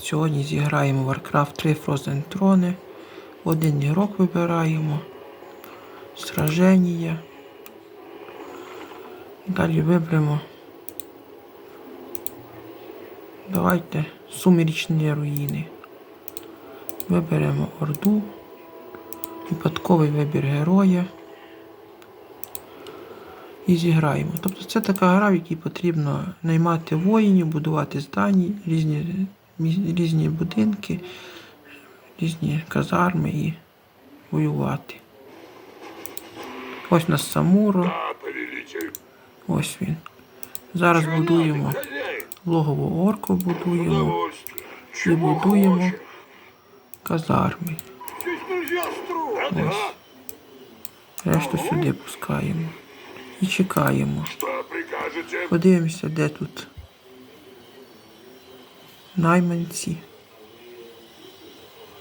Сьогодні зіграємо Warcraft 3 Frozen Throne. Один ігрок вибираємо. Сраження. Далі виберемо. Давайте сумірічні руїни. Виберемо Орду. Випадковий вибір героя. І зіграємо. Тобто це така гра, в якій потрібно наймати воїнів, будувати здані, різні, різні будинки, різні казарми і воювати. Ось у нас Самуро, ось він. Зараз будуємо логово орку, будуємо і будуємо казарми. Ага. Решту сюди пускаємо. І чекаємо. Подивимося, де тут найманці.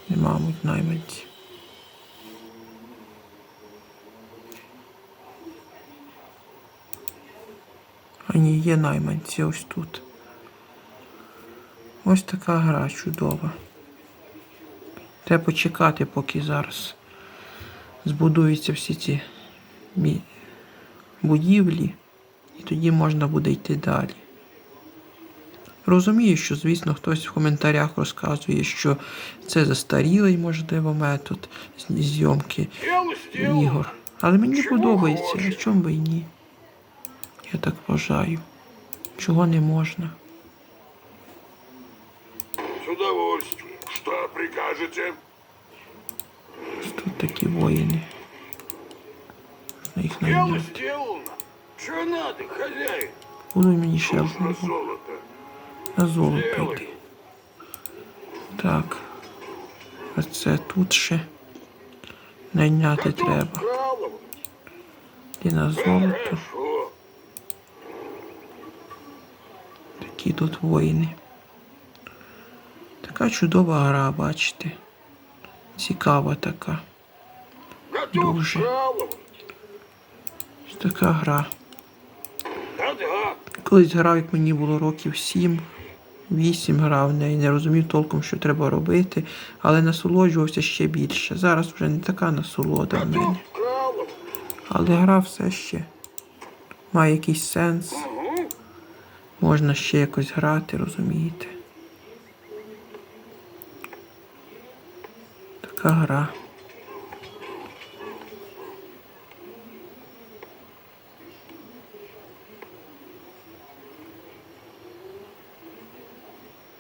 Нема, мабуть, найманці. А ні, є найманці ось тут. Ось така гра чудова. Треба почекати, поки зараз збудуються всі ці будівлі, і тоді можна буде йти далі. Розумію, що, звісно, хтось в коментарях розказує, що це застарілий, можливо, метод з- зйомки ігор. Але мені Чого подобається, а чому би і ні? Я так вважаю. Чого не можна? С удовольствием. Что прикажете? Тут такі воїни. Їх Дело сделано. Что надо, хозяин? Будуть мені ще одного. На золото йти. Так. А це тут ще найняти треба. І на золото. Такі тут воїни. Така чудова гра, бачите. Цікава така. Дуже. Така гра. Колись грав, як мені було років 7, 8 грав в неї, не розумів толком, що треба робити, але насолоджувався ще більше. Зараз вже не така насолода в мене. Але гра все ще має якийсь сенс. Можна ще якось грати, розумієте? Така гра.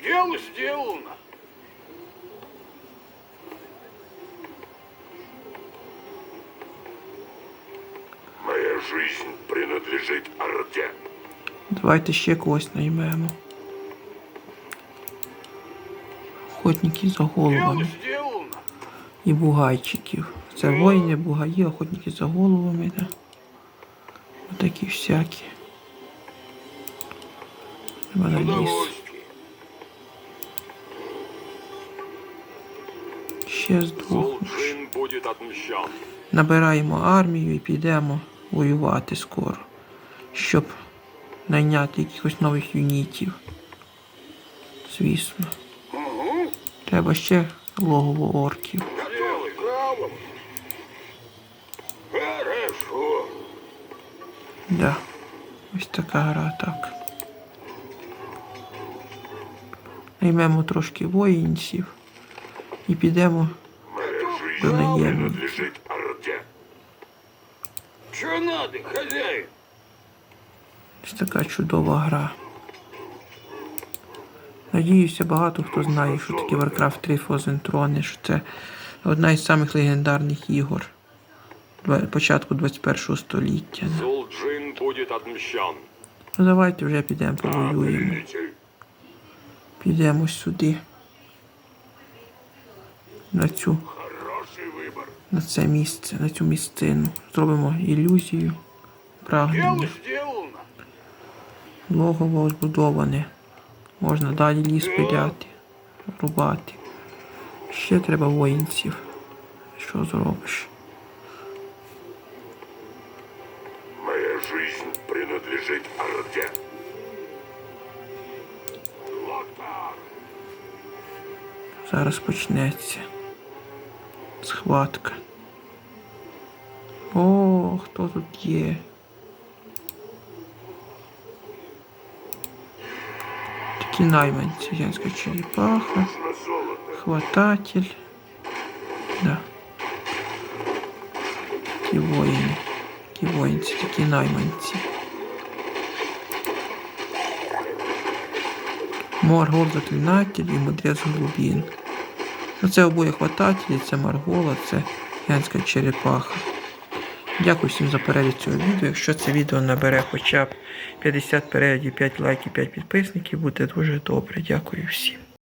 Дело сделано. Моя жизнь принадлежит Орде. Давайте ще когось наймемо. Охотники за головами сделано. і бугайчиків. Це воїни, бугаї, охотники за головами, да. Отакі всякі. Треба на ліс. Ще здохнеш. Набираємо армію і підемо воювати скоро, щоб найняти якихось нових юнітів. Звісно. Треба ще логово орків. Да. Ось така гра так. Наймемо трошки воїнців і підемо Да наемник. принадлежит надо, хозяин? Ось така чудова гра. Надіюся, багато хто знає, що таке Warcraft 3 Frozen Throne, що це одна із самих легендарних ігор початку 21 століття. Солджин будет отмщен. Ну давайте вже підемо повоюємо. Підемо сюди. На цю, на це місце, на цю місцину. Зробимо ілюзію. Прагнення. Логово збудоване. Можна далі ліс пиляти, рубати. Ще треба воїнців. Що зробиш? Моя жизнь принадлежит Орде. Зараз почнеться. Схватка. О, хто тут є? Такі найманці, янська черепаха, На золото. хвататель. Да. Такі воїни. Такі воїнці, такі найманці. Маргол заклинатель і мудрець глубин. Ну, це обоє хватателі, це Маргола, це янська черепаха. Дякую всім за перегляд цього відео. Якщо це відео набере хоча б 50 переглядів, 5 лайків, 5 підписників, буде дуже добре. Дякую всім.